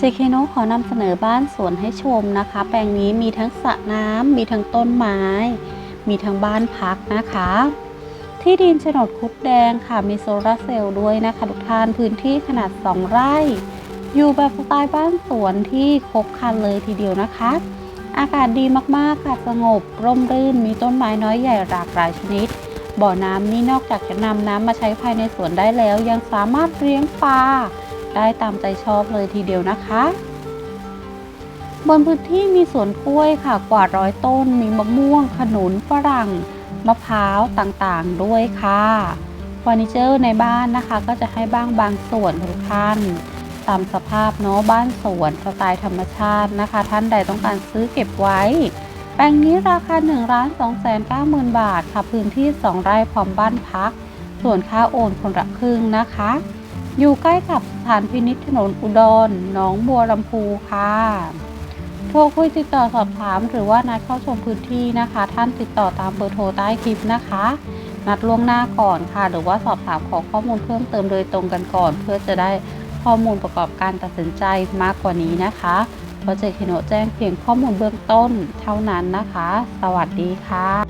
เจเคโนขอนำเสนอบ้านสวนให้ชมนะคะ แปลงนี้มีทั้งสระน้ำมีทั้งต้นไม้ มีทั้งบ้านพักนะคะ ที่ดินโฉนดคุดแดงค่ะมีโซลาร์เซลล์ด้วยนะคะทุกท่านพื้นที่ขนาด 2 ไร่ อยู่แบบสไตล์บ้านสวนที่ครบคันเลยทีเดียวนะคะ อากาศดีมากๆค่ะสงบ ร่มรื่น มีต้นไม้น้อยใหญ่หลากหลายชนิด บ่อน้ำนี่นอกจากจะนำน้ำมาใช้ภายในสวนได้แล้ว ยังสามารถเลี้ยงปลา ได้ตามใจชอบเลยทีเดียวนะคะ บนพื้นที่มีสวนกล้วยค่ะกว่าร้อยต้น มีมะม่วง ขนุนฝรั่ง มะพร้าวต่างๆด้วยค่ะเฟอร์นิเจอร์ในบ้านนะคะ ก็จะให้บ้างบางส่วนทุกท่านตามสภาพเนาะบ้านสวนสไตล์ธรรมชาตินะคะ ท่านใดต้องการซื้อเก็บไว้ แปลงนี้ราคา1ล้าน2แสน9หมื่นบาทค่ะ พื้นที่ 2 ไร่พร้อมบ้านพัก ส่วนค่าโอนคนละครึ่งนะคะ อยู่ใกล้กับสถานพินิจถนนอุดรหนองบัวลำพูค่ะโทรคุยติดต่อสอบถามหรือว่านัดเข้าชมพื้นที่นะคะ ท่านติดต่อตามเบอร์โทรใต้คลิปนะคะ นัดล่วงหน้าก่อนค่ะ หรือว่าสอบถามขอข้อมูลเพิ่มเติมโดยตรงกันก่อน เพื่อจะได้ข้อมูลประกอบการตัดสินใจมากกว่านี้นะคะโปรเจกต์เฮโนแจ้งเพียงข้อมูลเบื้องต้นเท่านั้นนะคะ สวัสดีค่ะ